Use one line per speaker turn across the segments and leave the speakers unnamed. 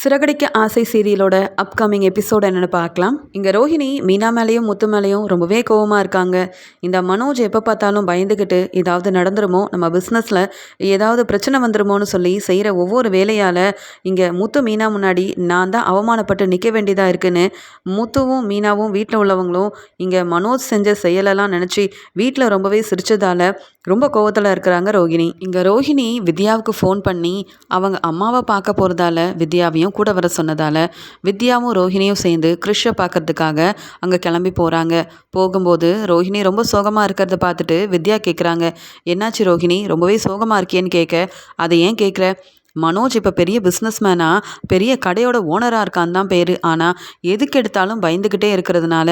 சிறகடிக்க ஆசை சீரியலோட upcoming episode என்னென்னு பார்க்கலாம். இங்கே ரோஹிணி மீனா மேலேயும் முத்து மேலேயும் ரொம்பவே கோவமாக இருக்காங்க. இந்த மனோஜ் எப்போ பார்த்தாலும் பயந்துக்கிட்டு ஏதாவது நடந்துருமோ நம்ம பிஸ்னஸில் ஏதாவது பிரச்சனை வந்துருமோன்னு சொல்லி செய்கிற ஒவ்வொரு வேலையால் இங்கே முத்து மீனா முன்னாடி நான் தான் அவமானப்பட்டு நிற்க வேண்டியதாக இருக்குன்னு முத்துவும் மீனாவும் வீட்டில் உள்ளவங்களும் இங்கே மனோஜ் செஞ்ச செயலெல்லாம் நினச்சி வீட்டில் ரொம்பவே சிரித்ததால் ரொம்ப கோவத்தில் இருக்கிறாங்க ரோஹிணி. இங்கே ரோஹிணி வித்யாவுக்கு ஃபோன் பண்ணி அவங்க அம்மாவை பார்க்க போகிறதால வித்யாவையும் கூட வர சொன்னதால் வித்யாவும் ரோஹிணியும் சேர்ந்து கிறிஷை பார்க்கறதுக்காக அங்கே கிளம்பி போகிறாங்க போகும்போது ரோஹிணி ரொம்ப சோகமாக இருக்கிறத பார்த்துட்டு வித்யா கேட்குறாங்க என்னாச்சு ரோஹிணி? ரொம்பவே சோகமாக இருக்கியேன்னு கேட்க அதை ஏன் கேட்குற மனோஜ் இப்போ பெரிய பிஸ்னஸ்மேனாக பெரிய கடையோட ஓனராக இருக்கான் தான் பேர். ஆனால் எதுக்கு எடுத்தாலும் பயந்துக்கிட்டே இருக்கிறதுனால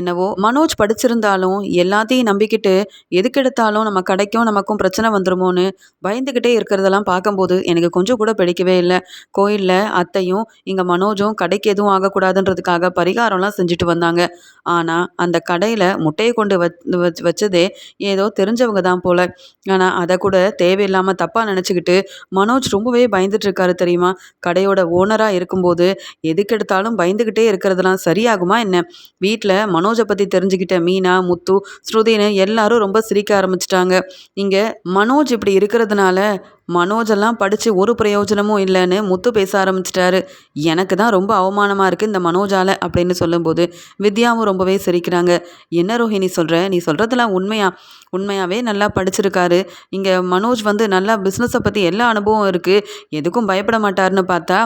என்னவோ மனோஜ் படிச்சிருந்தாலும் எல்லாத்தையும் நம்பிக்கிட்டு எதுக்கு எடுத்தாலும் நம்ம கடைக்கும் நமக்கும் பிரச்சனை வந்துருமோன்னு பயந்துக்கிட்டே இருக்கிறதெல்லாம் பார்க்கும்போது எனக்கு கொஞ்சம் கூட பிடிக்கவே இல்லை. கோயிலில் அத்தையும் இங்கே மனோஜும் கடைக்கு எதுவும் ஆகக்கூடாதுன்றதுக்காக பரிகாரம்லாம் செஞ்சுட்டு வந்தாங்க. ஆனால் அந்த கடையில் முட்டையை கொண்டு வச் வச்சதே ஏதோ தெரிஞ்சவங்க தான் போல். ஆனால் அதை கூட தேவையில்லாமல் தப்பாக நினச்சிக்கிட்டு மனோஜ் ரொம்பவே ரொம்பவே பயந்துட்டுருக்காரு தெரியுமா? கடையோட ஓனராக இருக்கும்போது எதுக்கெடுத்தாலும் பயந்துக்கிட்டே இருக்கிறதுலாம் சரியாகுமா என்ன? வீட்டில் மனோஜை பற்றி தெரிஞ்சுக்கிட்ட மீனா முத்து ஸ்ருதின்னு எல்லாரும் ரொம்ப சிரிக்க ஆரம்பிச்சிட்டாங்க. இங்கே மனோஜ் இப்படி இருக்கிறதுனால மனோஜெல்லாம் படித்து ஒரு பிரயோஜனமும் இல்லைன்னு முத்து பேச ஆரம்பிச்சிட்டாரு. எனக்கு தான் ரொம்ப அவமானமாக இருக்குது இந்த மனோஜால் அப்படின்னு சொல்லும்போது வித்யாவும் ரொம்பவே சிரிக்கிறாங்க. என்ன ரோஹிணி சொல்கிற நீ சொல்கிறதெல்லாம் உண்மையா? உண்மையாகவே நல்லா படிச்சிருக்காரு. இங்கே மனோஜ் வந்து நல்லா பிஸ்னஸை பற்றி எல்லா அனுபவம் இருக்குது எதுக்கும் பயப்பட மாட்டார்னு பார்த்தா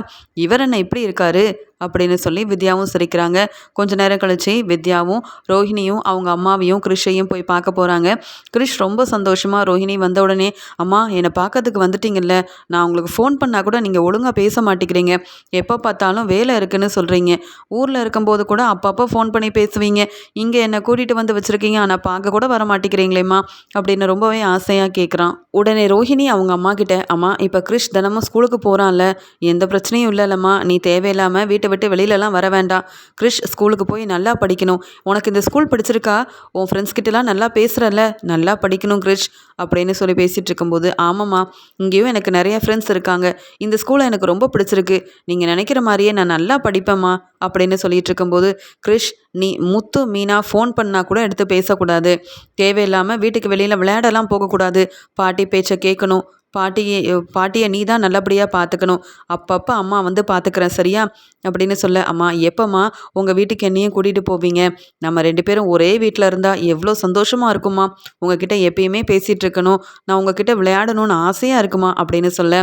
இவர் என்ன இப்படி இருக்காரு? அப்படின்னு சொல்லி வித்யாவும் சிரிக்கிறாங்க. கொஞ்ச நேரம் கழிச்சு வித்யாவும் ரோஹிணியும் அவங்க அம்மாவையும் கிறிஷையும் போய் பார்க்க போகிறாங்க கிறிஷ் ரொம்ப சந்தோஷமாக ரோஹிணி வந்த உடனே அம்மா என்னை பார்க்கறதுக்கு வந்துட்டீங்கல்ல. நான் உங்களுக்கு ஃபோன் பண்ணால் கூட நீங்கள் ஒழுங்காக பேச மாட்டேங்கிறீங்க. எப்போ பார்த்தாலும் வேலை இருக்குன்னு சொல்கிறீங்க ஊரில் இருக்கும்போது கூட அப்பப்போ ஃபோன் பண்ணி பேசுவீங்க. இங்கே என்னை கூட்டிகிட்டு வந்து வச்சுருக்கீங்க. ஆனால் பார்க்க கூட வர மாட்டேங்கிறீங்களேம்மா அப்படின்னு ரொம்பவே ஆசையாக கேட்குறான் உடனே ரோஹிணி அவங்க அம்மா கிட்ட அம்மா இப்போ கிறிஷ் தினமும் ஸ்கூலுக்கு போகிறான்ல எந்த பிரச்சனையும் இல்லைல்லம்மா. நீ தேவையில்லாமல் வீட்டு விட்டு வெளியிலலாம் வர வேண்டாம். கிறிஷ் ஸ்கூலுக்கு போய் நல்லா படிக்கணும். உனக்கு இந்த ஸ்கூல் பிடிச்சிருக்கா? உன் ஃப்ரெண்ட்ஸ் கிட்டலாம் நல்லா பேசுகிறல்ல நல்லா படிக்கணும் கிறிஷ் அப்படின்னு சொல்லி பேசிகிட்டு இருக்கும்போது ஆமாம்மா இங்கேயும் எனக்கு நிறைய ஃப்ரெண்ட்ஸ் இருக்காங்க. இந்த ஸ்கூலை எனக்கு ரொம்ப பிடிச்சிருக்கு. நீங்கள் நினைக்கிற மாதிரியே நான் நல்லா படிப்பேம்மா அப்படின்னு சொல்லிட்டு இருக்கும்போது கிறிஷ் நீ முத்து மீனா ஃபோன் பண்ணால் கூட எடுத்து பேசக்கூடாது. தேவையில்லாமல் வீட்டுக்கு வெளியில் விளையாடலாம் போகக்கூடாது. பாட்டி பேச்சை கேட்கணும். பாட்டியை பாட்டியை நீ தான் நல்லபடியாக பார்த்துக்கணும் அப்பப்போ அம்மா வந்து பார்த்துக்கிறேன் சரியா? அப்படின்னு சொல்ல அம்மா எப்போம்மா உங்கள் வீட்டுக்கு என்னையும் கூட்டிகிட்டு போவீங்க? நம்ம ரெண்டு பேரும் ஒரே வீட்டில் இருந்தால் எவ்வளோ சந்தோஷமாக இருக்குமா? உங்ககிட்ட எப்பயுமே பேசிகிட்டு இருக்கணும். நான் உங்ககிட்ட விளையாடணும்னு ஆசையாக இருக்குமா? அப்படின்னு சொல்ல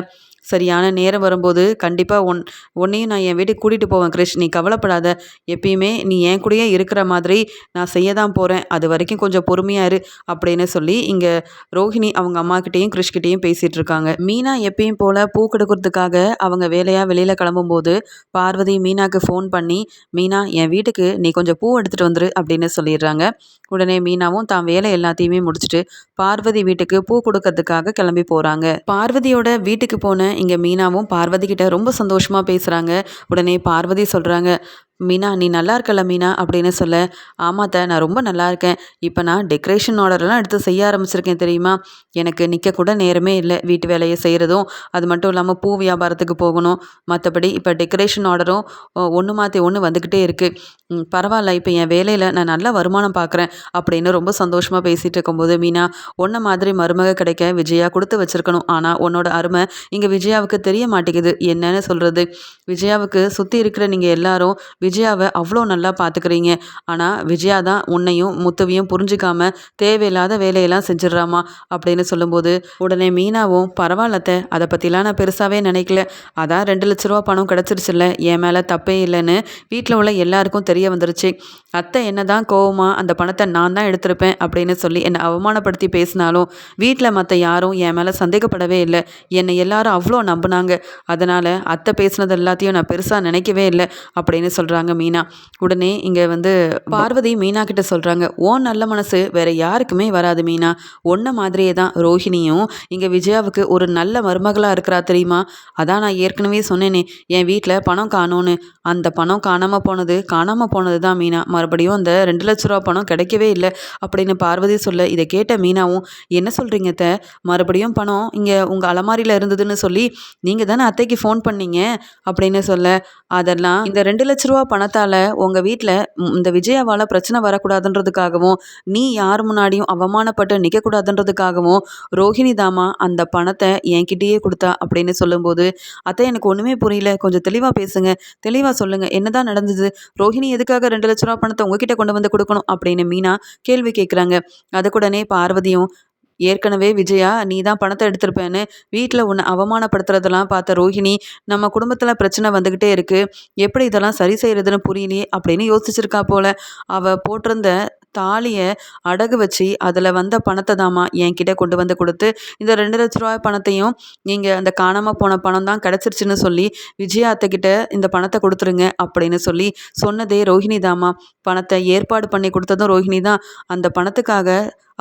சரியான நேரம் வரும்போது கண்டிப்பாக ஒன் உன்னையும் நான் என் வீட்டுக்கு கூட்டிகிட்டு போவேன் கிரிஷ். நீ கவலைப்படாத. எப்பயுமே நீ என் கூடயே இருக்கிற மாதிரி நான் செய்ய தான் போகிறேன் அது வரைக்கும் கொஞ்சம் பொறுமையாக இரு அப்படின்னு சொல்லி இங்கே ரோஹிணி அவங்க அம்மாக்கிட்டேயும் கிறிஷ்கிட்டேயும் பேசிகிட்டு இருக்காங்க. மீனா எப்பயும் போல் பூ கொடுக்கறதுக்காக அவங்க வேலையாக வெளியில் கிளம்பும்போது பார்வதி மீனாக்கு ஃபோன் பண்ணி மீனா என் வீட்டுக்கு நீ கொஞ்சம் பூ எடுத்துகிட்டு வந்துரு அப்படின்னு சொல்லிடுறாங்க. உடனே மீனாவும் தான் வேலை எல்லாத்தையுமே முடிச்சுட்டு பார்வதி வீட்டுக்கு பூ கொடுக்கறதுக்காக கிளம்பி போகிறாங்க பார்வதியோட வீட்டுக்கு போன இங்கே மீனாவும் பார்வதி கிட்ட ரொம்ப சந்தோஷமாக பேசுகிறாங்க உடனே பார்வதி சொல்கிறாங்க மீனா நீ நல்லா இருக்கல மீனா? அப்படின்னு சொல்ல ஆமாத்த நான் ரொம்ப நல்லா இருக்கேன். இப்போ நான் டெக்கரேஷன் ஆர்டர்லாம் எடுத்து செய்ய ஆரம்பிச்சிருக்கேன் தெரியுமா? எனக்கு நிற்க கூட நேரமே இல்லை வீட்டு வேலையை செய்கிறதும் அது மட்டும் இல்லாமல் பூ வியாபாரத்துக்கு போகணும். மற்றபடி இப்போ டெக்கரேஷன் ஆர்டரும் ஒன்று மாற்றி ஒன்று வந்துக்கிட்டே இருக்குது பரவாயில்ல இப்போ என் வேலையில் நான் நல்ல வருமானம் பார்க்குறேன் அப்படின்னு ரொம்ப சந்தோஷமாக பேசிகிட்டு இருக்கும்போது மீனா ஒன்றை மாதிரி மருமக கிடைக்க விஜயா கொடுத்து வச்சுருக்கணும். ஆனால் உன்னோட அருமை இங்கே விஜயாவுக்கு தெரிய மாட்டேங்குது. என்னன்னு சொல்கிறது விஜயாவுக்கு சுற்றி இருக்கிற நீங்கள் எல்லாரும் விஜயாவை அவ்வளோ நல்லா பார்த்துக்கிறீங்க. ஆனால் விஜயா தான் உன்னையும் முத்துவையும் புரிஞ்சிக்காம தேவையில்லாத வேலையெல்லாம் செஞ்சிடுறாமா அப்படின்னு சொல்லும்போது உடனே மீனாவும் பரவாயில்லத்த அதை பற்றிலாம் நான் பெருசாகவே நினைக்கல. அதான் ரெண்டு லட்ச ரூபா பணம் கிடச்சிருச்சுல்ல என் மேலே தப்பே இல்லைன்னு வீட்டில் உள்ள எல்லாருக்கும் தெரிய வந்துருச்சு. அத்தை என்ன தான் கோவமாக அந்த பணத்தை நான் தான் எடுத்திருப்பேன் அப்படின்னு சொல்லி என்னை அவமானப்படுத்தி பேசினாலும் வீட்டில் மற்ற யாரும் என் மேலே சந்தேகப்படவே இல்லை. என்னை எல்லாரும் அவ்வளோ நம்பினாங்க. அதனால் அத்தை பேசினது எல்லாத்தையும் நான் பெருசாக நினைக்கவே இல்லை அப்படின்னு சொல்கிறாங்க சொல்கிறாங்க மீனா. உடனே இங்கே வந்து பார்வதி மீனா கிட்ட சொல்கிறாங்க ஓ நல்ல மனசு வேற யாருக்குமே வராது மீனா. ஒன்றை மாதிரியே தான் ரோஹிணியும். இங்கே விஜயாவுக்கு ஒரு நல்ல மருமகளாக இருக்கிறா தெரியுமா? அதான் நான் ஏற்கனவே சொன்னேனே என் வீட்டில் பணம் காணோன்னு. அந்த பணம் காணாமல் போனது காணாமல் போனது தான் மீனா. மறுபடியும் அந்த ரெண்டு லட்ச ரூபா பணம் கிடைக்கவே இல்லை. அப்படின்னு பார்வதி சொல்ல இதை கேட்ட மீனாவும் என்ன சொல்கிறீங்க த மறுபடியும் பணம் இங்கே உங்கள் அலமாரியில் இருந்ததுன்னு சொல்லி நீங்கள் தானே அத்தைக்கு ஃபோன் பண்ணீங்க? அப்படின்னு சொல்ல அதெல்லாம் இந்த ரெண்டு லட்ச ரூபா பணத்தால் உங்கள் வீட்டில் இந்த விஜயாவால் பிரச்சனை வரக்கூடாதுன்றதுக்காகவும் நீ யார் முன்னாடியும் அவமானப்பட்டு நிற்கக்கூடாதுன்றதுக்காகவும் ரோஹிணி தாமா அந்த பணத்தை என்கிட்டயே கொடுத்தா அப்படின்னு சொல்லும்போது அத்தை எனக்கு ஒன்றுமே புரியல. கொஞ்சம் தெளிவாக பேசுங்க. தெளிவாக சொல்லுங்கள் என்னதான் நடந்தது? ரோஹிணி எதுக்காக ரெண்டு லட்ச ரூபா பணத்தை உங்ககிட்ட கொண்டு வந்து கொடுக்கணும் அப்படின்னு மீனா கேள்வி கேட்குறாங்க அதுக்குடனே பார்வதியும் ஏற்கனவே விஜயா நீ தான் பணத்தை எடுத்திருப்பேன்னு வீட்டில் உன்னை அவமானப்படுத்துறதெல்லாம் பார்த்த ரோஹிணி நம்ம குடும்பத்தில் பிரச்சனை வந்துக்கிட்டே இருக்குது எப்படி இதெல்லாம் சரி செய்கிறதுன்னு புரியலையே அப்படின்னு யோசிச்சிருக்கா போல. அவள் போட்டிருந்த தாலியை அடகு வச்சு அதில் வந்த பணத்தை தாம்மா என்கிட்ட கொண்டு வந்து கொடுத்து இந்த ரெண்டு லட்ச ரூபாய் பணத்தையும் நீங்கள் அந்த காணாமல் போன பணம் தான் கிடச்சிருச்சுன்னு சொல்லி விஜயா அத்தைக்கிட்ட இந்த பணத்தை கொடுத்துருங்க அப்படின்னு சொல்லி சொன்னதே ரோஹிணி தாமா பணத்தை ஏற்பாடு பண்ணி கொடுத்ததும் ரோஹிணி தான். அந்த பணத்துக்காக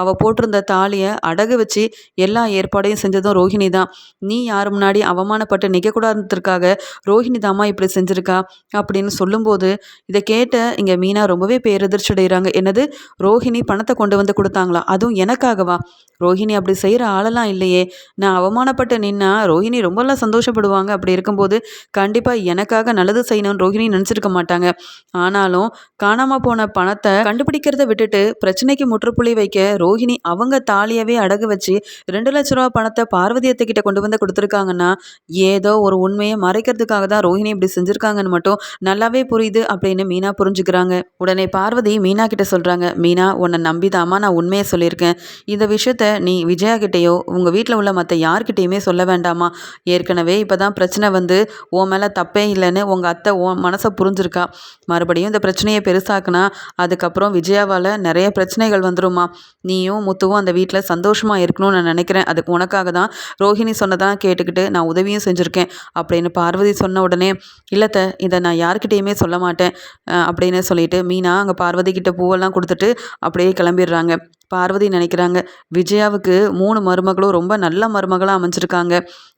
அவள் போட்டிருந்த தாலியை அடகு வச்சு எல்லா ஏற்பாடையும் செஞ்சதும் ரோஹிணி தான். நீ யார் முன்னாடி அவமானப்பட்டு நிற்கக்கூடாதுக்காக ரோஹிணி தாம்மா இப்படி செஞ்சுருக்கா? அப்படின்னு சொல்லும்போது இதை கேட்ட இங்கே மீனா ரொம்பவே பேரதிர்ச்சி அடைகிறாங்க என்னது? ரோஹிணி பணத்தை கொண்டு வந்து கொடுத்தாங்களா? அதுவும் எனக்காகவா? ரோஹிணி அப்படி செய்கிற ஆளெல்லாம் இல்லையே. நான் அவமானப்பட்டு நின்னா ரோஹிணி ரொம்பலாம் சந்தோஷப்படுவாங்க. அப்படி இருக்கும்போது கண்டிப்பாக எனக்காக நல்லது செய்யணும்னு ரோஹிணி நினச்சிருக்க மாட்டாங்க. ஆனாலும் காணாமல் போன பணத்தை கண்டுபிடிக்கிறத விட்டுட்டு பிரச்சனைக்கு முற்றுப்புள்ளி வைக்க ரோஹிணி அவங்க தாலியவே அடகு வச்சு ரெண்டு லட்ச ரூபா பணத்தை பார்வதியத்தை கிட்ட கொண்டு வந்து கொடுத்துருக்காங்கன்னா ஏதோ ஒரு உண்மையை மறைக்கிறதுக்காக தான் ரோஹிணி இப்படி செஞ்சுருக்காங்கன்னு மட்டும் நல்லாவே புரியுது அப்படின்னு மீனா புரிஞ்சுக்கிறாங்க. உடனே பார்வதி மீனா கிட்ட சொல்கிறாங்க மீனா உன்னை நம்பிதாமா நான் உண்மையை சொல்லியிருக்கேன். இந்த விஷயத்த நீ விஜயா கிட்டேயோ உங்கள் வீட்டில் உள்ள மற்ற யார்கிட்டேயுமே சொல்ல வேண்டாமா ஏற்கனவே இப்போ தான் பிரச்சனை வந்து உன் மேலே தப்பே இல்லைன்னு உங்கள் அத்தை உன் மனசை புரிஞ்சிருக்கா. மறுபடியும் இந்த பிரச்சனையை பெருசாக்குனா அதுக்கப்புறம் விஜயாவால் நிறைய பிரச்சனைகள் வந்துருமா நீயும் முத்துவும் அந்த வீட்டில் சந்தோஷமாக இருக்கணும்னு நான் நினைக்கிறேன். அதுக்கு உனக்காக தான் ரோஹிணி சொன்னதான் கேட்டுக்கிட்டு நான் உதவியும் செஞ்சுருக்கேன். அப்படின்னு பார்வதி சொன்ன உடனே இல்லைத்த இதை நான் யார்கிட்டேயுமே சொல்ல மாட்டேன் அப்படின்னு சொல்லிட்டு மீனா அங்கே பார்வதி கிட்ட பூவெல்லாம் கொடுத்துட்டு அப்படியே கிளம்பிடுறாங்க. பார்வதி நினைக்கிறாங்க விஜயாவுக்கு மூணு மருமகளும் ரொம்ப நல்ல மருமகளாக அமைஞ்சிருக்காங்க.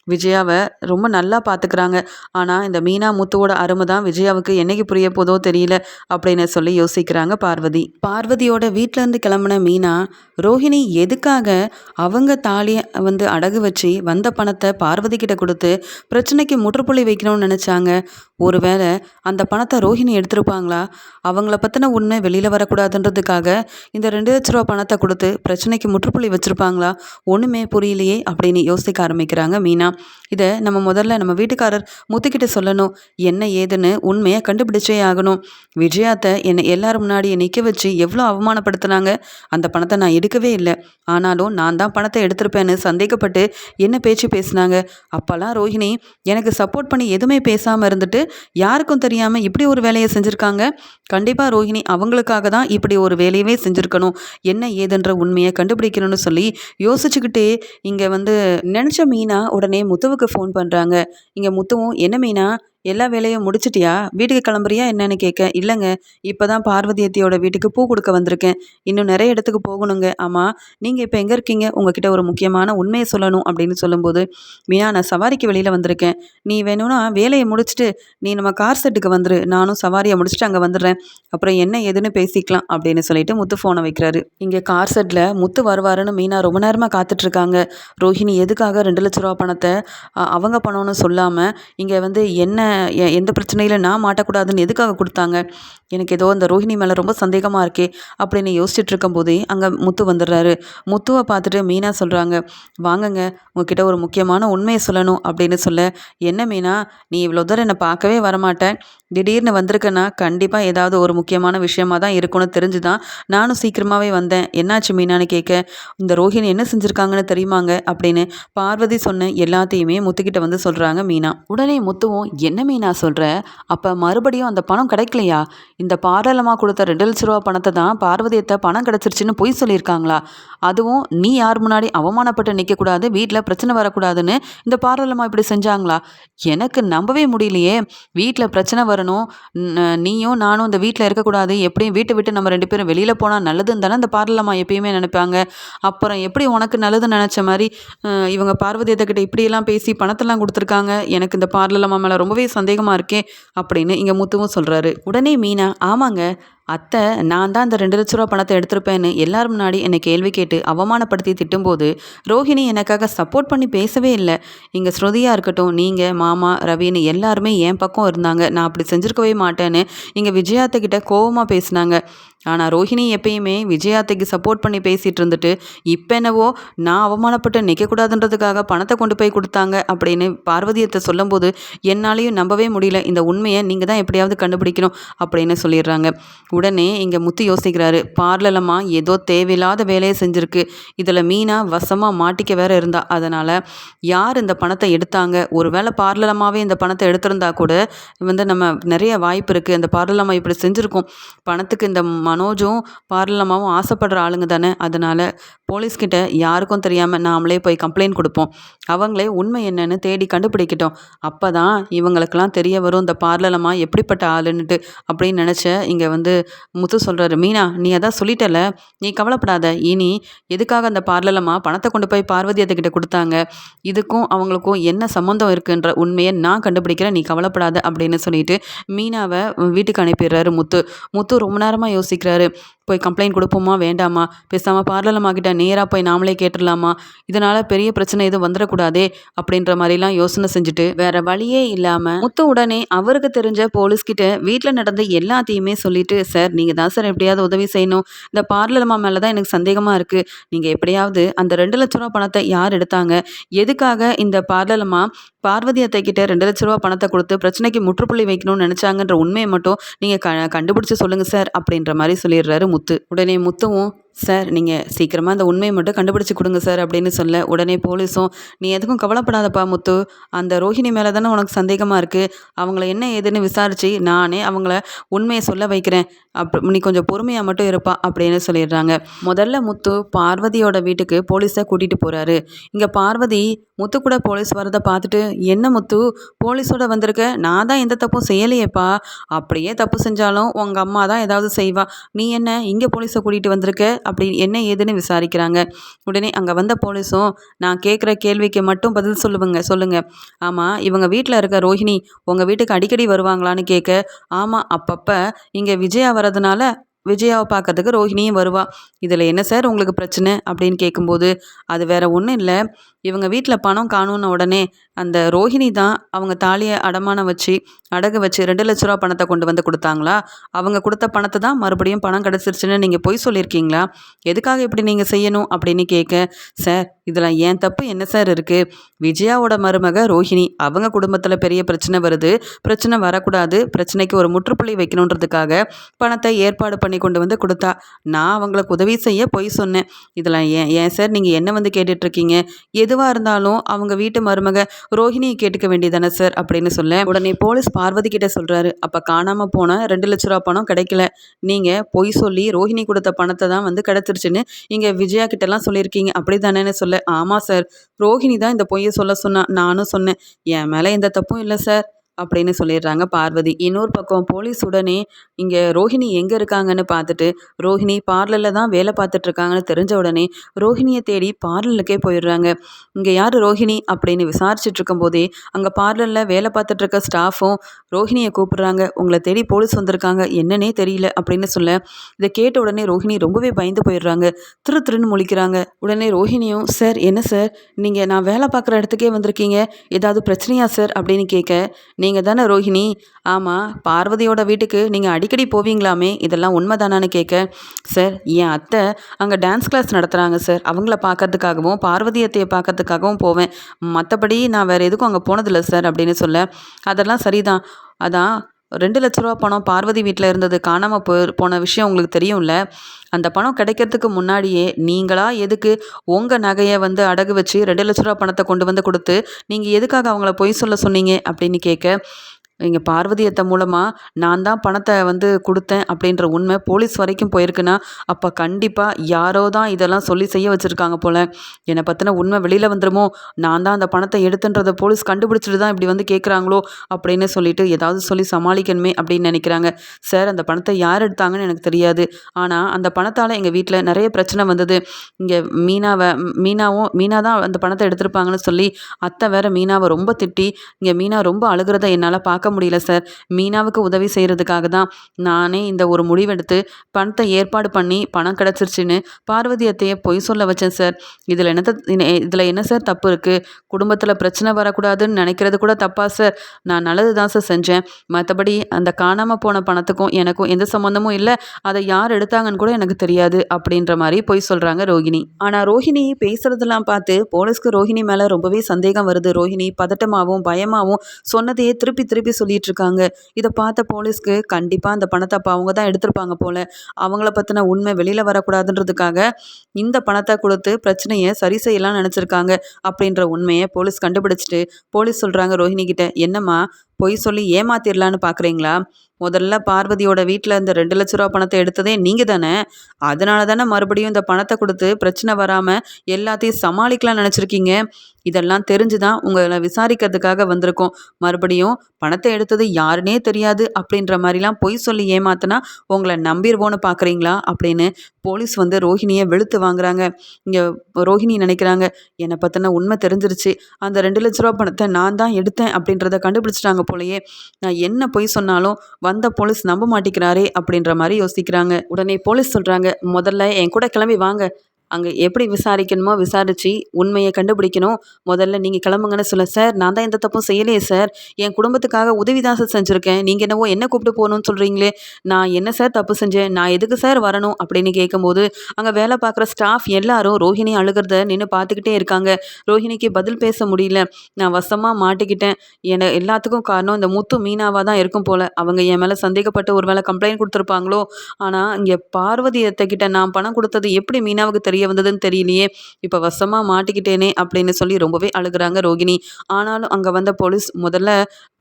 விஜயாவை ரொம்ப நல்லா பார்த்துக்கிறாங்க ஆனால் இந்த மீனா முத்துவோட அருமை தான் விஜயாவுக்கு என்னைக்கு புரிய போதோ தெரியல அப்படின்னு சொல்லி யோசிக்கிறாங்க பார்வதி. பார்வதியோட வீட்டிலேருந்து கிளம்புன மீனா ரோஹிணி எதுக்காக அவங்க தாலியை வந்து அடகு வச்சு வந்த பணத்தை பார்வதி கிட்ட கொடுத்து பிரச்சனைக்கு முற்றுப்புள்ளி வைக்கணும்னு நினச்சாங்க. ஒருவேளை அந்த பணத்தை ரோஹிணி எடுத்திருப்பாங்களா? அவங்கள பற்றின உண்மை வெளியில் வரக்கூடாதுன்றதுக்காக இந்த ரெண்டு லட்ச ரூபா பணத்தை கொடுத்து பிரச்சனைக்கு முற்றுப்புள்ளி வச்சுருப்பாங்களா? ஒன்றுமே புரியலையே அப்படின்னு யோசிக்க ஆரம்பிக்கிறாங்க மீனா. இதை நம்ம முதல்ல நம்ம வீட்டுக்காரர் முத்துக்கிட்ட சொல்லணும். என்ன ஏதுன்னு உண்மையை கண்டுபிடிச்சே ஆகணும். விஜயாத்தை என்னை எல்லாரும் முன்னாடி நிற்க வச்சு எவ்வளோ அவமானப்படுத்தினாங்க. அந்த பணத்தை நான் எடுக்கவே இல்லை. ஆனாலும் நான் தான் பணத்தை எடுத்திருப்பேன்னு சந்தேகப்பட்டு என்ன பேச்சு பேசினாங்க. அப்போல்லாம் ரோஹிணி எனக்கு சப்போர்ட் பண்ணி எதுவுமே பேசாமல் இருந்துட்டு யாருக்கும் தெரியாமல் இப்படி ஒரு வேலையை செஞ்சுருக்காங்க. கண்டிப்பாக ரோஹிணி அவங்களுக்காக தான் இப்படி ஒரு வேலையவே செஞ்சுருக்கணும். என்ன ஏதுன்ற உண்மையை கண்டுபிடிக்கணும்னு சொல்லி யோசிச்சுக்கிட்டே இங்கே வந்து நினச்ச மீனா உடனே முத்துவுக்கு ஃபோன் பண்ணுறாங்க இங்கே முத்துவும் என்ன மீனா? எல்லா வேலையும் முடிச்சிட்டியா? வீட்டுக்கு கிளம்புறியா என்னன்னு கேட்க இல்லைங்க. இப்போ தான் பார்வதியத்தியோட வீட்டுக்கு பூ கொடுக்க வந்திருக்கேன். இன்னும் நிறைய இடத்துக்கு போகணுங்க. ஆமாம் நீங்கள் இப்போ எங்கே இருக்கீங்க? உங்ககிட்ட ஒரு முக்கியமான உண்மையை சொல்லணும் அப்படின்னு சொல்லும்போது மீனா நான் சவாரிக்கு வெளியில் வந்திருக்கேன். நீ வேணும்னா வேலையை முடிச்சுட்டு நீ நம்ம கார் செட்டுக்கு வந்துரு. நானும் சவாரியை முடிச்சுட்டு அங்கே வந்துடுறேன். அப்புறம் என்ன ஏதுன்னு பேசிக்கலாம் அப்படின்னு சொல்லிட்டு முத்து ஃபோனை வைக்கிறாரு. இங்கே கார் செட்டில் முத்து வருவாருன்னு மீனா ரொம்ப நேரமாக காத்துட்ருக்காங்க. ரோஹிணி எதுக்காக ரெண்டு லட்ச ரூபா பணத்தை அவங்க பணம்னு சொல்லாமல் இங்கே வந்து என்ன எந்த பிரச்சனையில் நான் மாட்டக்கூடாதுன்னு எதுக்காக கொடுத்தாங்க? எனக்கு ஏதோ அந்த ரோஹிணி மேலே ரொம்ப சந்தேகமாக இருக்கே அப்படின்னு யோசிச்சுட்டு இருக்கும்போதே அங்கே முத்து வந்துடுறாரு. முத்துவை பார்த்துட்டு மீனா சொல்கிறாங்க வாங்கங்க உங்ககிட்ட ஒரு முக்கியமான உண்மையை சொல்லணும் அப்படின்னு சொல்ல என்ன மீனா நீ இவ்வளோ தூரம் என்னை பார்க்கவே வரமாட்டேன். திடீர்னு வந்திருக்கேன்னா கண்டிப்பாக ஏதாவது ஒரு முக்கியமான விஷயமா தான் இருக்கும்னு தெரிஞ்சு தான் நானும் சீக்கிரமாகவே வந்தேன். என்னாச்சு மீனான்னு கேட்க இந்த ரோஹிணி என்ன செஞ்சுருக்காங்கன்னு தெரியுமாங்க? அப்படின்னு பார்வதி சொன்ன எல்லாத்தையுமே முத்துக்கிட்ட வந்து சொல்கிறாங்க மீனா. உடனே முத்துவும் என்ன மீனா சொல்கிற அப்போ மறுபடியும் அந்த பணம் கிடைக்கலையா? இந்த பார்லலமாக கொடுத்த ரெண்டு லட்ச ரூபா பணத்தை தான் பார்வதியத்தை பணம் கிடச்சிருச்சுன்னு பொய் சொல்லியிருக்காங்களா? அதுவும் நீ யார் முன்னாடி அவமானப்பட்டு நிற்கக்கூடாது வீட்டில் பிரச்சனை வரக்கூடாதுன்னு இந்த பார்லலமாக இப்படி செஞ்சாங்களா? எனக்கு நம்பவே முடியலையே. வீட்டில் பிரச்சனை வரணும் நீயும் நானும் இந்த வீட்டில் இருக்கக்கூடாது. எப்படியும் வீட்டை விட்டு நம்ம ரெண்டு பேரும் வெளியில் போனால் நல்லதுன்னு தானே அந்த பார்லம்மா எப்பயுமே நினைப்பாங்க. அப்புறம் எப்படி உனக்கு நல்லதுன்னு நினச்ச மாதிரி இவங்க பார்வதியத்தை கிட்ட இப்படியெல்லாம் பேசி பணத்தெல்லாம் கொடுத்துருக்காங்க. எனக்கு இந்த பார்லலம்மா மேலே ரொம்பவே சந்தேகமாக இருக்கே அப்படின்னு இங்கே முத்துவும் சொல்கிறாரு உடனே மீனா ஆமாங்க. அத்தை நான் தான் அந்த ரெண்டு லட்ச ரூபா பணத்தை எடுத்திருப்பேன்னு எல்லார் முன்னாடி என்னை கேள்வி கேட்டு அவமானப்படுத்தி திட்டும்போது ரோஹிணி எனக்காக சப்போர்ட் பண்ணி பேசவே இல்லை. இங்கே ஸ்ருதியாக இருக்கட்டும் நீங்கள் மாமா ரவின்னு எல்லாருமே என் பக்கம் இருந்தாங்க. நான் அப்படி செஞ்சுருக்கவே மாட்டேன்னு இங்கே விஜயாத்தைக்கிட்ட கோவமாக பேசினாங்க. ஆனால் ரோஹிணி எப்பயுமே விஜயாத்தைக்கு சப்போர்ட் பண்ணி பேசிகிட்டு இருந்துட்டு இப்போ என்னவோ நான் அவமானப்பட்டு நிற்கக்கூடாதுன்றதுக்காக பணத்தை கொண்டு போய் கொடுத்தாங்க அப்படின்னு பார்வதியத்தை சொல்லும்போது என்னாலையும் நம்பவே முடியல. இந்த உண்மையை நீங்கள் தான் எப்படியாவது கண்டுபிடிக்கணும் அப்படின்னு சொல்லிடுறாங்க. உடனே இங்கே முத்து யோசிக்கிறாரு பார்லலமா ஏதோ தேவையில்லாத வேலையை செஞ்சுருக்கு. இதில் மீனா வசமாக மாட்டிக்க வேற இருந்தா. அதனால் யார் இந்த பணத்தை எடுத்தாங்க? ஒருவேளை பார்லலமாவே இந்த பணத்தை எடுத்திருந்தா கூட வந்து நம்ம நிறைய வாய்ப்பு இருக்குது அந்த பார்லலமா இப்படி செஞ்சுருக்கோம். பணத்துக்கு இந்த மனோஜும் பார்லலமாவும் ஆசைப்படுற ஆளுங்க தானே. அதனால் போலீஸ்கிட்ட யாருக்கும் தெரியாமல் நாமளே போய் கம்ப்ளைண்ட் கொடுப்போம். அவங்களே உண்மை என்னன்னு தேடி கண்டுபிடிக்கட்டும். அப்போ தான் இவங்களுக்கெல்லாம் தெரிய வரும் இந்த பார்லலம்மா எப்படிப்பட்ட ஆளுன்னுட்டு. அப்படின்னு நினச்ச இங்கே வந்து முத்து சொல்கிறாரு மீனா நீ அதான் சொல்லிட்டல. நீ கவலைப்படாத. இனி எதுக்காக அந்த பார்லலம்மா பணத்தை கொண்டு போய் பார்வதி கிட்ட கொடுத்தாங்க? இதுக்கும் அவங்களுக்கும் என்ன சம்மந்தம் இருக்குன்ற உண்மையை நான் கண்டுபிடிக்கிறேன். நீ கவலைப்படாத. அப்படின்னு சொல்லிட்டு மீனாவை வீட்டுக்கு அனுப்பிடுறாரு முத்து. முத்து ரொம்ப நேரமாக யோசிக்க யோசிக்கிறாரு போய் கம்ப்ளைண்ட் கொடுப்போமா வேண்டாமா? பேசாமல் பார்லலம்மா கிட்ட நேராக போய் நாமளே கேட்டுடலாமா இதனால் பெரிய பிரச்சனை எதுவும் வந்துடக்கூடாதே? அப்படின்ற மாதிரிலாம் யோசனை செஞ்சுட்டு வேற வழியே இல்லாமல் முத்து உடனே அவருக்கு தெரிஞ்ச போலீஸ்கிட்ட வீட்டில் நடந்த எல்லாத்தையுமே சொல்லிட்டு சார் நீங்கள் தான் சார் எப்படியாவது உதவி செய்யணும். இந்த பார்லலம்மா மேலே தான் எனக்கு சந்தேகமாக இருக்குது நீங்கள் எப்படியாவது அந்த ரெண்டு லட்ச ரூபா பணத்தை யார் எடுத்தாங்க? எதுக்காக இந்த பார்லலம்மா பார்வதி அத்தை கிட்ட ரெண்டு லட்ச ரூபா பணத்தை கொடுத்து பிரச்சனைக்கு முற்றுப்புள்ளி வைக்கணும்னு நினச்சாங்கன்ற உண்மையை மட்டும் நீங்கள் க கண்டுபிடிச்சி சொல்லுங்கள் சார் அப்படின்ற மாதிரி சொல்லிடுறாரு முத்து. முத்து. உடனே முத்துவும் சார் நீங்கள் சீக்கிரமாக அந்த உண்மையை மட்டும் கண்டுபிடிச்சி கொடுங்க சார் அப்படின்னு சொல்ல உடனே போலீஸும் நீ எதுக்கும் கவலைப்படாதப்பா முத்து. அந்த ரோஹிணி மேலே தானே உனக்கு சந்தேகமாக இருக்குது அவங்கள என்ன ஏதுன்னு விசாரித்து நானே அவங்கள உண்மையை சொல்ல வைக்கிறேன். அப் நீ கொஞ்சம் பொறுமையாக மட்டும் இருப்பா அப்படின்னு சொல்லிடுறாங்க. முதல்ல முத்து பார்வதியோட வீட்டுக்கு போலீஸை கூட்டிகிட்டு போகிறாரு இங்கே பார்வதி முத்து கூட போலீஸ் வரதை பார்த்துட்டு என்ன முத்து? போலீஸோட வந்திருக்க? நான் தான் எந்த தப்பும் செய்யலையேப்பா. அப்படியே தப்பு செஞ்சாலும் உங்கள் அம்மா தான் ஏதாவது செய்வா. நீ என்ன இங்கே போலீஸை கூட்டிகிட்டு வந்திருக்க? அப்படி என்ன ஏதுன்னு விசாரிக்கிறாங்க. உடனே அங்கே வந்த போலீஸும் நான் கேட்குற கேள்விக்கு மட்டும் பதில் சொல்லுவேங்க சொல்லுங்கள் ஆமாம் இவங்க வீட்டில் இருக்க ரோஹிணி உங்கள் வீட்டுக்கு அடிக்கடி வருவாங்களான்னு கேட்க ஆமாம் அப்பப்போ இங்கே விஜயா வரதுனால விஜயாவை பார்க்கறதுக்கு ரோஹிணியும் வருவா. இதில் என்ன சார் உங்களுக்கு பிரச்சனை? அப்படின்னு கேட்கும்போது அது வேற ஒன்றும் இல்லை. இவங்க வீட்டில் பணம் காணும்னு உடனே அந்த ரோஹிணி தான் அவங்க தாலியை அடமானம் வச்சு அடகு வச்சு ரெண்டு லட்ச ரூபா பணத்தை கொண்டு வந்து கொடுத்தாங்களா? அவங்க கொடுத்த பணத்தை தான் மறுபடியும் பணம் கிடச்சிருச்சுன்னு நீங்கள் பொய் சொல்லியிருக்கீங்களா? எதுக்காக இப்படி நீங்கள் செய்யணும் அப்படின்னு கேட்க சார் இதில் ஏன் தப்பு? என்ன சார் இருக்குது விஜயாவோட மருமக ரோஹிணி அவங்க குடும்பத்தில் பெரிய பிரச்சனை வருது. பிரச்சனை வரக்கூடாது. பிரச்சனைக்கு ஒரு முற்றுப்புள்ளி வைக்கணுன்றதுக்காக பணத்தை ஏற்பாடு பண்ணி கொண்டு வந்து கொடுத்தா நான் அவங்களுக்கு உதவி செய்ய பொய் சொன்னேன். இதில் ஏன் ஏன் சார் நீங்கள் என்ன வந்து கேட்டுட்ருக்கீங்க எதுவாக இருந்தாலும் அவங்க வீட்டு மருமக ரோஹிணியை கேட்டுக்க வேண்டியதானே சார் அப்படின்னு சொல்ல உடனே போலீஸ் பார்வதி கிட்ட சொல்கிறாரு அப்போ காணாமல் போன ரெண்டு லட்ச ரூபா பணம் கிடைக்கல. நீங்கள் பொய் சொல்லி ரோஹிணி கொடுத்த பணத்தை தான் வந்து கிடச்சிருச்சுன்னு இங்கே விஜயா கிட்டலாம் சொல்லியிருக்கீங்க. அப்படி தானேன்னு சொல்ல ஆமாம் சார் ரோஹிணி தான் இந்த பொய்யை சொல்ல சொன்னா நானும் சொன்னேன். என் மேலே எந்த தப்பும் இல்லை சார் அப்படின்னு சொல்லிடுறாங்க பார்வதி. இன்னொரு பக்கம் போலீஸ் உடனே இங்கே ரோஹிணி எங்கே இருக்காங்கன்னு பார்த்துட்டு ரோஹிணி பார்லரில் தான் வேலை பார்த்துட்ருக்காங்கன்னு தெரிஞ்ச உடனே ரோஹிணியை தேடி பார்லருக்கே போயிடுறாங்க. இங்கே யார் ரோஹிணி? அப்படின்னு விசாரிச்சுட்டு இருக்கும்போதே அங்கே பார்லரில் வேலை பார்த்துட்ருக்க ஸ்டாஃபும் ரோஹிணியை கூப்பிடுறாங்க. உங்களை தேடி போலீஸ் வந்திருக்காங்க. என்னன்னே தெரியல. அப்படின்னு சொல்ல இதை கேட்ட உடனே ரோஹிணி ரொம்பவே பயந்து போயிடுறாங்க. திரு திருன்னு முழிக்கிறாங்க. உடனே ரோஹிணியும் சார் என்ன சார்? நீங்கள் நான் வேலை பார்க்குற இடத்துக்கே வந்திருக்கீங்க. ஏதாவது பிரச்சனையா சார்? அப்படின்னு கேட்க நீங்கள் தானே ரோஹிணி? ஆமாம் பார்வதியோட வீட்டுக்கு நீங்கள் அடிக்கடி போவீங்களாமே? இதெல்லாம் உண்மை தானான்னு கேட்க சார் என் அத்தை அங்கே டான்ஸ் கிளாஸ் நடத்துகிறாங்க சார். அவங்கள பார்க்கறதுக்காகவும் பார்வதி அத்தையை பார்க்கறதுக்காகவும் போவேன். மற்றபடி நான் வேறு எதுக்கும் அங்கே போனதில்லை சார் அப்படின்னு சொல்ல அதெல்லாம் சரிதான். அதான் ரெண்டு லட்ச ரூபா பணம் பார்வதி வீட்டில் இருந்தது காணாமல் போ போன விஷயம் உங்களுக்கு தெரியும்ல? அந்த பணம் கிடைக்கிறதுக்கு முன்னாடியே நீங்களாக எதுக்கு உங்கள் நகையை வந்து அடகு வச்சு ரெண்டு லட்ச ரூபா பணத்தை கொண்டு வந்து கொடுத்து நீங்கள் எதுக்காக அவங்கள பொய் சொல்ல சொன்னீங்க அப்படின்னு கேட்க இங்கே பார்வதி அத்தை மூலமாக நான் தான் பணத்தை வந்து கொடுத்தேன் அப்படின்ற உண்மை போலீஸ் வரைக்கும் போயிருக்குன்னா அப்போ கண்டிப்பாக யாரோ தான் இதெல்லாம் சொல்லி செய்ய வச்சுருக்காங்க போல். என்னை பற்றின உண்மை வெளியில் வந்துருமோ? நான் தான் அந்த பணத்தை எடுத்துன்றதை போலீஸ் கண்டுபிடிச்சிட்டு தான் இப்படி வந்து கேட்குறாங்களோ அப்படின்னு சொல்லிட்டு ஏதாவது சொல்லி சமாளிக்கணுமே அப்படின்னு நினைக்கிறாங்க. சார் அந்த பணத்தை யார் எடுத்தாங்கன்னு எனக்கு தெரியாது. ஆனால் அந்த பணத்தால் எங்கள் வீட்டில் நிறைய பிரச்சனை வந்தது. இங்கே மீனாவை மீனாவும் மீனா தான் அந்த பணத்தை எடுத்திருப்பாங்கன்னு சொல்லி அத்தை வேற மீனாவை ரொம்ப திட்டி இங்கே மீனா ரொம்ப அழுகிறத என்னால் பார்க்க பார்க்க முடியல சார் மீனாவுக்கு உதவி செய்கிறதுக்காக தான் நானே இந்த ஒரு முடிவெடுத்து பணத்தை ஏற்பாடு பண்ணி பணம் கிடச்சிருச்சுன்னு பார்வதி அத்தையை பொய் சொல்ல வச்சேன் சார் இதில் என்னத்த இதில் என்ன சார் தப்பு இருக்குது குடும்பத்தில் பிரச்சனை வரக்கூடாதுன்னு நினைக்கிறது கூட தப்பா சார் நான் நல்லது தான் சார் செஞ்சேன். மற்றபடி அந்த காணாமல் போன பணத்துக்கும் எனக்கும் எந்த சம்மந்தமும் இல்லை. அதை யார் எடுத்தாங்கன்னு கூட எனக்கு தெரியாது அப்படின்ற மாதிரி பொய் சொல்கிறாங்க ரோஹிணி. ஆனால் ரோஹிணி பேசுகிறதெல்லாம் பார்த்து போலீஸ்க்கு ரோஹிணி மேலே ரொம்பவே சந்தேகம் வருது. ரோஹிணி பதட்டமாகவும் பயமாகவும் சொன்னதையே திருப்பி திருப்பி சொல்லிட்டு இருக்காங்க இதை பார்த்த போலீஸ்க்கு கண்டிப்பாக அந்த பணத்தை அப்போ அவங்க தான் எடுத்திருப்பாங்க போல். அவங்கள பற்றின உண்மை வெளியில் வரக்கூடாதுன்றதுக்காக இந்த பணத்தை கொடுத்து பிரச்சனையை சரி செய்யலாம்னு நினச்சிருக்காங்க அப்படின்ற உண்மையை போலீஸ் கண்டுபிடிச்சிட்டு போலீஸ் சொல்கிறாங்க ரோஹிணி கிட்ட என்னம்மா பொய் சொல்லி ஏமாத்திரலான்னு பார்க்குறீங்களா முதல்ல பார்வதியோட வீட்டில் இந்த ரெண்டு லட்ச ரூபா பணத்தை எடுத்ததே நீங்கள் தானே? அதனால தானே மறுபடியும் இந்த பணத்தை கொடுத்து பிரச்சனை வராமல் எல்லாத்தையும் சமாளிக்கலாம் நினச்சிருக்கீங்க? இதெல்லாம் தெரிஞ்சு தான் உங்களை விசாரிக்கிறதுக்காக வந்திருக்கோம். மறுபடியும் பணத்தை எடுத்தது யாருனே தெரியாது அப்படின்ற மாதிரிலாம் பொய் சொல்லி ஏமாத்தினா உங்களை நம்பிடுவோன்னு பார்க்குறீங்களா அப்படின்னு போலீஸ் வந்து ரோஹிணியை வெளுத்து வாங்குறாங்க. இங்கே ரோஹிணி நினைக்கிறாங்க என்னை பற்றின உண்மை தெரிஞ்சிருச்சு. அந்த ரெண்டு லட்ச ரூபா பணத்தை நான் தான் எடுத்தேன் அப்படின்றத கண்டுபிடிச்சிட்டாங்க போலயே நான் என்ன பொய் சொன்னாலும் வந்த போலீஸ் நம்ப மாட்டேங்கிறாரே அப்படின்ற மாதிரி யோசிக்கிறாங்க. உடனே போலீஸ் சொல்கிறாங்க முதல்ல என் கூட கிளம்பி வாங்க. அங்கே எப்படி விசாரிக்கணுமோ விசாரித்து உண்மையை கண்டுபிடிக்கணும். முதல்ல நீங்கள் கிளம்புங்கன்னு சொல்ல சார் நான் தான் எந்த தப்பும் செய்யலையே சார். என் குடும்பத்துக்காக உதவி தான் சார் செஞ்சுருக்கேன். நீங்கள் என்னவோ என்ன கூப்பிட்டு போகணும்னு சொல்கிறீங்களே நான் என்ன சார் தப்பு செஞ்சேன்? நான் எதுக்கு சார் வரணும்? அப்படின்னு கேட்கும்போது அங்கே வேலை பார்க்குற ஸ்டாஃப் எல்லாரும் ரோஹிணி அழுகிறத நின்று பார்த்துக்கிட்டே இருக்காங்க. ரோஹிணிக்கு பதில் பேச முடியல. நான் வசமாக மாட்டிக்கிட்டேன். என எல்லாத்துக்கும் காரணம் இந்த முத்து மீனாவாக தான் இருக்கும் போல். அவங்க என் மேலே சந்தேகப்பட்டு ஒரு வேளை கம்ப்ளைண்ட் கொடுத்துருப்பாங்களோ? ஆனால் இங்கே பார்வதி கிட்ட நான் பணம் கொடுத்தது எப்படி மீனாவுக்கு தெரியும்? தெரிய வந்ததுன்னு தெரியலையே. இப்போ வசமாக மாட்டிக்கிட்டேனே அப்படின்னு சொல்லி ரொம்பவே அழுகுறாங்க ரோகிணி. ஆனாலும் அங்கே வந்த போலீஸ் முதல்ல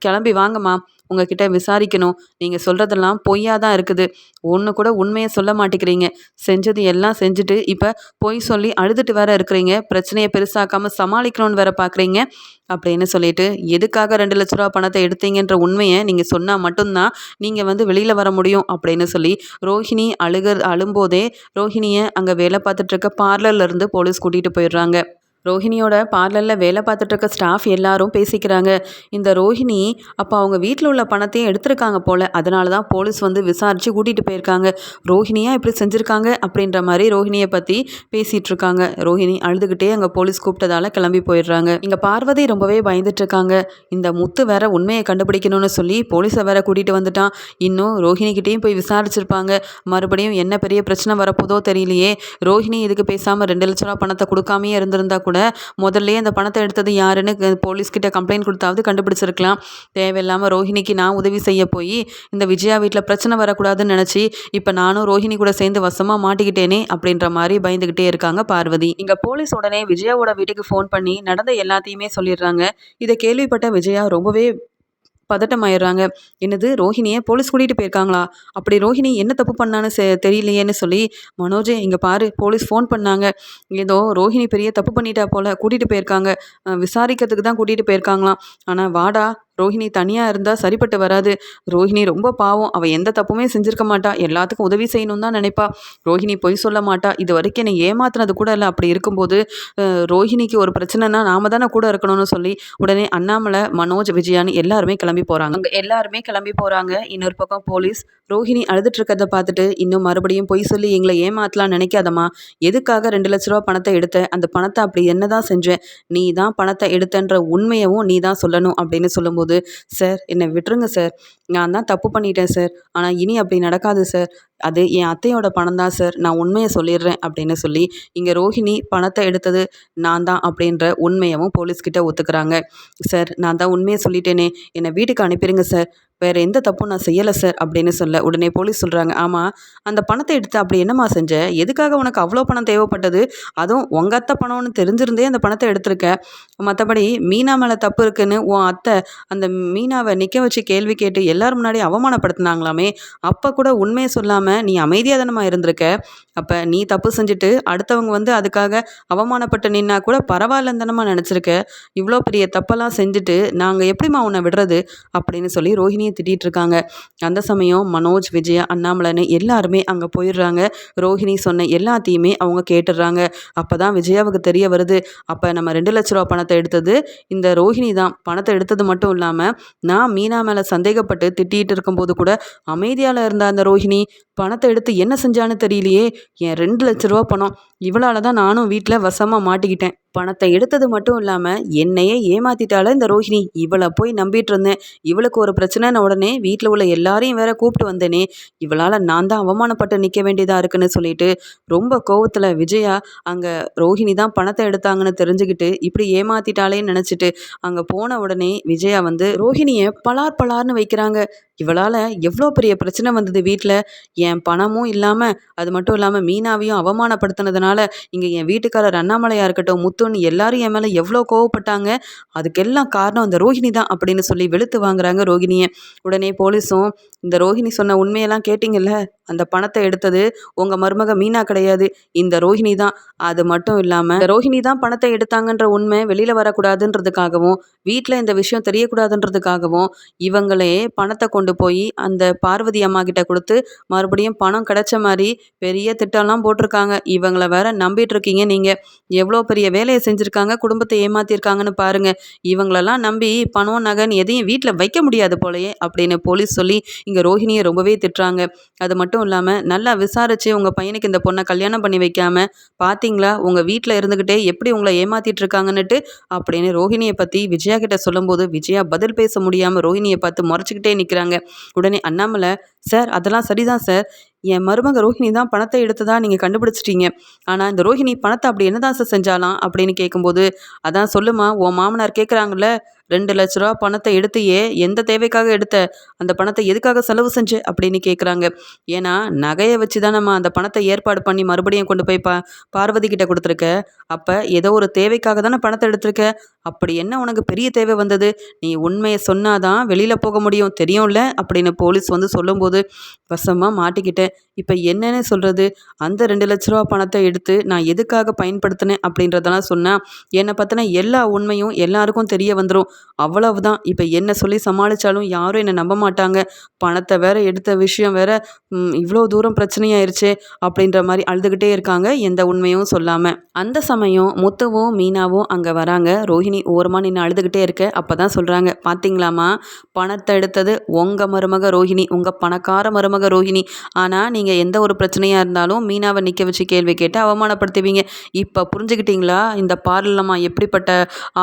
கிளம்பி வாங்கம்மா. உங்ககிட்ட விசாரிக்கணும். நீங்கள் சொல்கிறதெல்லாம் பொய்யாக தான் இருக்குது. ஒன்று கூட உண்மையை சொல்ல மாட்டேங்கிறீங்க. செஞ்சது எல்லாம் செஞ்சுட்டு இப்போ பொய் சொல்லி அழுதுட்டு வேற இருக்கிறீங்க. பிரச்சனையை பெருசாக்காமல் சமாளிக்கணும்னு வேற பார்க்குறீங்க அப்படின்னு சொல்லிட்டு எதுக்காக ரெண்டு லட்ச ரூபா பணத்தை எடுத்தீங்கன்ற உண்மையை நீங்கள் சொன்னால் மட்டும்தான் நீங்கள் வந்து வெளியில் வர முடியும் அப்படின்னு சொல்லி ரோஹிணி அழுக அழும்போதே ரோஹிணியை அங்கே வேலை பார்த்துட்டு இருக்க பார்லர்லேருந்து போலீஸ் கூட்டிகிட்டு போயிடுறாங்க. ரோஹிணியோட பார்லரில் வேலை பார்த்துட்டு இருக்க ஸ்டாஃப் எல்லாரும் பேசிக்கிறாங்க. இந்த ரோஹிணி அப்போ அவங்க வீட்டில் உள்ள பணத்தையும் எடுத்திருக்காங்க போல். அதனால தான் போலீஸ் வந்து விசாரித்து கூட்டிகிட்டு போயிருக்காங்க. ரோஹிணியாக இப்படி செஞ்சுருக்காங்க அப்படின்ற மாதிரி ரோஹிணியை பற்றி பேசிகிட்டு இருக்காங்க. ரோஹிணி அழுதுகிட்டே அங்கே போலீஸ் கூப்பிட்டதால கிளம்பி போயிடுறாங்க. இங்கே பார்வதி ரொம்பவே பயந்துட்டு இருக்காங்க. இந்த முத்து வேற உண்மையை கண்டுபிடிக்கணும்னு சொல்லி போலீஸை வேற கூட்டிகிட்டு வந்துட்டான். இன்னும் ரோஹிணிக்கிட்டேயும் போய் விசாரிச்சிருப்பாங்க. மறுபடியும் என்ன பெரிய பிரச்சனை வரப்போதோ தெரியலையே. ரோஹிணி இதுக்கு பேசாமல் ரெண்டு லட்ச ரூபா பணத்தை கொடுக்காமையே இருந்திருந்தா கூட முதல்ல அந்த பணத்தை எடுத்தது யாருன்னு போலீஸ்கிட்ட கம்ப்ளைண்ட் கொடுத்தாவது கண்டுபிடிச்சிருக்கலாம். தேவையில்லாமல் ரோஹிணிக்கு நான் உதவி செய்ய போய் இந்த விஜயா வீட்டில் பிரச்சனை வரக்கூடாதுன்னு நினச்சி இப்போ நானும் ரோஹிணி கூட சேர்ந்து வசமாக மாட்டிக்கிட்டேனே அப்படின்ற மாதிரி பயந்துக்கிட்டே இருக்காங்க பார்வதி. இங்கே போலீஸ் உடனே விஜயாவோட வீட்டுக்கு ஃபோன் பண்ணி நடந்த எல்லாத்தையுமே சொல்லிடுறாங்க. இதை கேள்விப்பட்ட விஜயா ரொம்பவே பதட்டமாயிடுறாங்க. என்னது ரோஹிணியை போலீஸ் கூட்டிகிட்டு போயிருக்காங்களா? அப்படி ரோஹிணி என்ன தப்பு பண்ணான்னு தெரியலையேன்னு சொல்லி மனோஜே இங்கே பாரு போலீஸ் ஃபோன் பண்ணாங்க. ஏதோ ரோஹிணி பெரிய தப்பு பண்ணிட்டா போல் கூட்டிகிட்டு போயிருக்காங்க. விசாரிக்கிறதுக்கு தான் கூட்டிகிட்டு போயிருக்காங்களாம். ஆனால் வாடா ரோஹிணி தனியாக இருந்தால் சரிப்பட்டு வராது. ரோஹிணி ரொம்ப பாவம். அவள் எந்த தப்புமே செஞ்சிருக்க மாட்டா. எல்லாத்துக்கும் உதவி செய்யணும் தான் நினைப்பா. ரோஹிணி பொய் சொல்ல மாட்டா. இது வரைக்கும் என்னை ஏமாத்தினது கூட இல்லை. அப்படி இருக்கும்போது ரோஹிணிக்கு ஒரு பிரச்சனைனா நாம தானே கூட இருக்கணும்னு சொல்லி உடனே அண்ணாமலை மனோஜ் விஜயான்னு எல்லாருமே கிளம்பி போகிறாங்க அங்கே எல்லாருமே கிளம்பி போகிறாங்க இன்னொரு பக்கம் போலீஸ். ரோஹிணி அழுதுட்டு இருக்கிறத பார்த்துட்டு இன்னும் மறுபடியும் பொய் சொல்லி எங்களை ஏமாத்தலாம் நினைக்காதம்மா. எதுக்காக ரெண்டு லட்ச ரூபா பணத்தை எடுத்த அந்த பணத்தை அப்படி என்ன தான் செஞ்சேன்? நீ தான் பணத்தை எடுத்தன்ற உண்மையவும் நீ தான் சொல்லணும் அப்படின்னு சொல்லும்போது போது சார் என்னை விட்டுருங்க சார். நான் தான் தப்பு பண்ணிட்டேன் சார் ஆனால் இனி அப்படி நடக்காது சார் அது என் அத்தையோட பணம் தான் சார் நான் உண்மையை சொல்லிடுறேன் அப்படின்னு சொல்லி இங்கே ரோஹிணி பணத்தை எடுத்தது நான் தான் அப்படின்ற உண்மையவும் போலீஸ்கிட்ட ஒத்துக்கிறாங்க. சார் நான் தான் உண்மையை சொல்லிட்டேனே. என்னை வீட்டுக்கு அனுப்பிடுங்க சார் வேறு எந்த தப்பும் நான் செய்யலை சார் அப்படின்னு சொல்ல உடனே போலீஸ் சொல்கிறாங்க ஆமாம் அந்த பணத்தை எடுத்து அப்படி என்னம்மா செஞ்ச? எதுக்காக உனக்கு அவ்வளோ பணம் தேவைப்பட்டது? அதுவும் உங்கள் அத்தை பணம்னு தெரிஞ்சிருந்தே அந்த பணத்தை எடுத்திருக்க. மற்றபடி மீனா மேலே தப்பு இருக்குன்னு உன் அத்தை அந்த மீனாவை நிற்க வச்சு கேள்வி கேட்டு எல்லாரும் முன்னாடி அவமானப்படுத்தினாங்களாமே அப்போ கூட உண்மையை சொல்லாமல் நீ அமைதியாக தானம்மா இருந்திருக்க? அப்போ நீ தப்பு செஞ்சுட்டு அடுத்தவங்க வந்து அதுக்காக அவமானப்பட்டு நின்னா கூட பரவாயில்லன்னு தானம்மா நினச்சிருக்க? இவ்வளோ பெரிய தப்பெல்லாம் செஞ்சுட்டு நாங்கள் எப்படிம்மா உன்னை விடுறது? அப்படின்னு சொல்லி ரோஹிணியை திட்டிகிட்டு இருக்காங்க. அந்த சமயம் மனோஜ் விஜயா அண்ணாமலைன்னு எல்லாருமே அங்கே போயிடுறாங்க. ரோஹிணி சொன்ன எல்லாத்தையுமே அவங்க கேட்டுடுறாங்க. அப்போ தான் விஜயாவுக்கு தெரிய வருது. அப்போ நம்ம ரெண்டு லட்ச ரூபா பணத்தை எடுத்தது இந்த ரோஹிணி தான். பணத்தை எடுத்தது மட்டும் இல்லாமல் நான் மீனா மேலே சந்தேகப்பட்டு திட்டிகிட்டு இருக்கும்போது கூட அமைதியால் இருந்த அந்த ரோஹிணி பணத்தை எடுத்து என்ன செஞ்சான்னு தெரியலையே. என் ரெண்டு லட்ச ரூபா பணம். இவளால் தான் நானும் வீட்டில் வசமாக மாட்டிக்கிட்டேன். பணத்தை எடுத்தது மட்டும் இல்லாமல் என்னையே ஏமாத்திட்டால இந்த ரோஹிணி. இவளை போய் நம்பிட்டு இருந்தேன். இவளுக்கு ஒரு பிரச்சனைன்னு உடனே வீட்டில் உள்ள எல்லாரையும் வேற கூப்பிட்டு வந்தேனே. இவளால் நான் தான் அவமானப்பட்டு நிற்க வேண்டியதாக இருக்குன்னு சொல்லிட்டு ரொம்ப கோவத்தில் விஜயா அங்கே ரோஹிணி தான் பணத்தை எடுத்தாங்கன்னு தெரிஞ்சுக்கிட்டு இப்படி ஏமாத்திட்டாலேன்னு நினச்சிட்டு அங்கே போன உடனே விஜயா வந்து ரோஹிணியை பலார் பலார்னு வைக்கிறாங்க. இவளால் எவ்வளோ பெரிய பிரச்சனை வந்தது வீட்டில் என் பணமும் இல்லாமல் அது மட்டும் இல்லாமல் மீனாவையும் அவமானப்படுத்தினதுனால இங்கே என் வீட்டுக்காரர் அண்ணாமலையாக இருக்கட்டும் முத்துன்னு எல்லாரும் என் மேலே எவ்வளோ கோவப்பட்டாங்க அதுக்கெல்லாம் காரணம் அந்த ரோஹிணி தான் அப்படின்னு சொல்லி வெளுத்து வாங்குறாங்க ரோகிணியை உடனே போலீஸும் இந்த ரோஹிணி சொன்ன உண்மையெல்லாம் கேட்டிங்கல்ல? அந்த பணத்தை எடுத்தது உங்கள் மருமக மீனா கிடையாது இந்த ரோஹிணி தான். அது மட்டும் இல்லாமல் ரோஹிணி தான் பணத்தை எடுத்தாங்கன்ற உண்மை வெளியில் வரக்கூடாதுன்றதுக்காகவும் வீட்டில் இந்த விஷயம் தெரியக்கூடாதுன்றதுக்காகவும் இவங்களே பணத்தை கொண்டு போய் அந்த பார்வதி அம்மா கிட்ட கொடுத்து மறுபடியும் பணம் கிடைச்ச மாதிரி பெரிய திட்டம்லாம் போட்டிருக்காங்க. இவங்கள வேற நம்பிட்டு இருக்கீங்க நீங்கள் எவ்வளோ பெரிய வேலையை செஞ்சுருக்காங்க குடும்பத்தை ஏமாத்திருக்காங்கன்னு பாருங்கள் இவங்களெல்லாம் நம்பி பணம் நகன் எதையும் வீட்டில் வைக்க முடியாது போலயே அப்படின்னு போலீஸ் சொல்லி இங்கே ரோஹிணியை ரொம்பவே திட்டுறாங்க. அது மட்டும் இல்லாமல் நல்லா விசாரித்து உங்கள் பையனுக்கு இந்த பொண்ணை கல்யாணம் பண்ணி வைக்காம பார்த்தீங்களா உங்கள் வீட்டில் இருந்துக்கிட்டே எப்படி உங்களை ஏமாத்திட்டு இருக்காங்கன்னுட்டு அப்படின்னு ரோஹிணியை பற்றி விஜயா கிட்ட சொல்லும்போது விஜயா பதில் பேச முடியாமல் ரோஹிணியை பார்த்து முறைச்சிக்கிட்டே நிற்கிறாங்க உடனே அண்ணாமலை சார் அதெல்லாம் சரிதான் சார். என் மருமக ரோஹிணி தான் பணத்தை எடுத்ததா நீங்கள் கண்டுபிடிச்சிட்டீங்க. ஆனால் இந்த ரோஹிணி பணத்தை அப்படி என்ன தான் சார் செஞ்சாலாம்? அப்படின்னு கேட்கும்போது அதான் சொல்லுமா உன் மாமனார் கேட்குறாங்கல்ல ரெண்டு லட்ச ரூபா பணத்தை எடுத்தையே எந்த தேவைக்காக எடுத்த? அந்த பணத்தை எதுக்காக செலவு செஞ்சு? அப்படின்னு கேட்குறாங்க ஏன்னா நகையை வச்சு தான் நம்ம அந்த பணத்தை ஏற்பாடு பண்ணி மறுபடியும் கொண்டு போய் பா பார்வதி கிட்ட கொடுத்துருக்க. அப்போ ஏதோ ஒரு தேவைக்காக தானே பணத்தை எடுத்திருக்க? அப்படி என்ன உனக்கு பெரிய தேவை வந்தது? நீ உண்மையை சொன்னாதான் வெளியில் போக முடியும். தெரியும்ல? அப்படின்னு போலீஸ் வந்து சொல்லும்போது வசமாக மாட்டிக்கிட்டேன். இப்போ என்னன்னு சொல்கிறது அந்த ரெண்டு லட்ச ரூபா பணத்தை எடுத்து நான் எதுக்காக பயன்படுத்தினேன்? அப்படின்றதெல்லாம் சொன்னால் என்னை பற்றின எல்லா உண்மையும் எல்லாருக்கும் தெரிய வந்துடும் அவ்வளவுதான். இப்போ என்ன சொல்லி சமாளித்தாலும் யாரும் என்னை நம்ப மாட்டாங்க. பணத்தை வேற எடுத்த விஷயம் வேற இவ்வளோ தூரம் பிரச்சனையாயிருச்சே அப்படின்ற மாதிரி அழுதுகிட்டே இருக்காங்க எந்த உண்மையும் சொல்லாமல் அந்த சமயம் முத்துவும் மீனாவும் அங்கே வராங்க. ரோஹிணி ஓரமாக நின்று அழுதுகிட்டே இருக்க. அப்போ தான் சொல்கிறாங்க பார்த்தீங்களாமா பணத்தை எடுத்தது உங்கள் மருமக ரோஹிணி உங்கள் பணக்கார மருமக ரோஹிணி. ஆனால் நீங்கள் எந்த ஒரு பிரச்சனையாக இருந்தாலும் மீனாவை நிற்க வச்சு கேள்வி கேட்டு அவமானப்படுத்துவீங்க. இப்போ புரிஞ்சுக்கிட்டீங்களா இந்த பார்லமா எப்படிப்பட்ட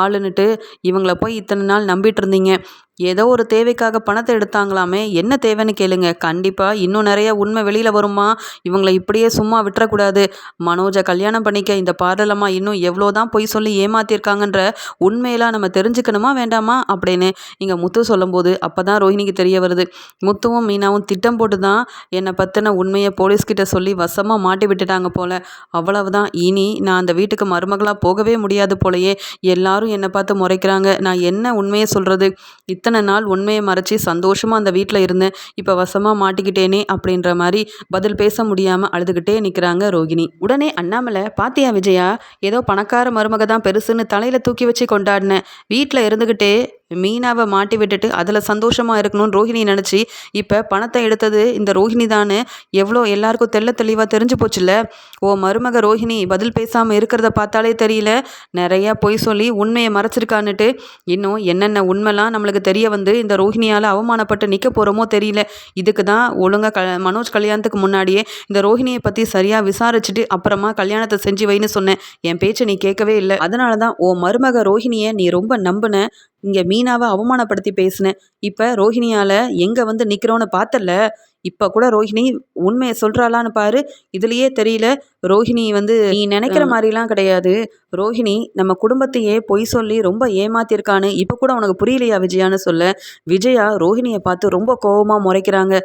ஆளுன்னுட்டு இவங்கள போய் இத்தனை நாள் நம்பிட்டு இருந்தீங்க? ஏதோ ஒரு தேவைக்காக பணத்தை எடுத்தாங்களாமே என்ன தேவைன்னு கேளுங்க. கண்டிப்பாக இன்னும் நிறைய உண்மை வெளியில் வருமா? இவங்களை இப்படியே சும்மா விட்டுறக்கூடாது. மனோஜை கல்யாணம் பண்ணிக்க இந்த பாடலம்மா இன்னும் எவ்வளோ தான் பொய் சொல்லி ஏமாத்திருக்காங்கன்ற உண்மையெல்லாம் நம்ம தெரிஞ்சுக்கணுமா வேண்டாமா? அப்படின்னு இங்கே முத்து சொல்லும்போது அப்போ தான் ரோஹிணிக்கு தெரிய வருது. முத்துவும் மீனாவும் திட்டம் போட்டு தான் என்னை பற்றின உண்மையை போலீஸ்கிட்ட சொல்லி வசமாக மாட்டி விட்டுட்டாங்க போல். அவ்வளவுதான். இனி நான் அந்த வீட்டுக்கு மருமகளாக போகவே முடியாது போலயே. எல்லாரும் என்னை பார்த்து முறைக்கிறாங்க. நான் என்ன உண்மையை சொல்கிறது இத்தனை இத்தனை நாள் உண்மையை மறைச்சி சந்தோஷமாக அந்த வீட்டில் இருந்தேன் இப்போ வசமாக மாட்டிக்கிட்டேனே அப்படின்ற மாதிரி பதில் பேச முடியாமல் அழுதுகிட்டே நிற்கிறாங்க ரோகிணி. உடனே அண்ணாமலை பாத்தியா விஜயா ஏதோ பணக்கார மருமக தான் பெருசுன்னு தலையில் தூக்கி வச்சு கொண்டாடினேன் வீட்டில் இருந்துக்கிட்டே மீனாவை மாட்டி விட்டுட்டு அதில் சந்தோஷமாக இருக்கணும்னு ரோஹிணி நினச்சி இப்போ பணத்தை எடுத்தது இந்த ரோஹிணி தானே எவ்வளோ எல்லாருக்கும் தெல்ல தெளிவாக தெரிஞ்சு போச்சுல்ல? ஓ மருமக ரோஹிணி பதில் பேசாமல் இருக்கிறத பார்த்தாலே தெரியல. நிறையா பொய் சொல்லி உண்மையை மறைச்சிருக்கான்னுட்டு இன்னும் என்னென்ன உண்மைலாம் நம்மளுக்கு தெரிய வந்து இந்த ரோஹிணியால் அவமானப்பட்டு நிற்க போகிறோமோ தெரியல. இதுக்கு தான் ஒழுங்காக க மனோஜ் கல்யாணத்துக்கு முன்னாடியே இந்த ரோஹிணியை பற்றி சரியாக விசாரிச்சுட்டு அப்புறமா கல்யாணத்தை செஞ்சு வைன்னு சொன்னேன். என் பேச்சை நீ கேட்கவே இல்லை. அதனால தான் ஓ மருமக ரோஹிணியை நீ ரொம்ப நம்பின. இங்கே மீனாவை அவமானப்படுத்தி பேசினேன். இப்போ ரோஹிணியால் எங்கே வந்து நிற்கிறோன்னு பார்த்தல இப்போ கூட ரோஹிணி உண்மையை சொல்கிறாளான்னு பாரு. இதுலயே தெரியல ரோஹிணி வந்து நீ நினைக்கிற மாதிரிலாம் கிடையாது. ரோஹிணி நம்ம குடும்பத்தையே பொய் சொல்லி ரொம்ப ஏமாத்திருக்கான்னு இப்போ கூட உனக்கு புரியலையா விஜயான்னு சொல்ல. விஜயா ரோஹிணியை பார்த்து ரொம்ப கோவமாக முறைக்கிறாங்க.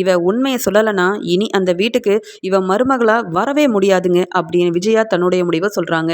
இவ உண்மையை சொல்லலைன்னா இனி அந்த வீட்டுக்கு இவ மருமகளா வரவே முடியாதுங்க அப்படின்னு விஜயா தன்னுடைய முடிவை சொல்கிறாங்க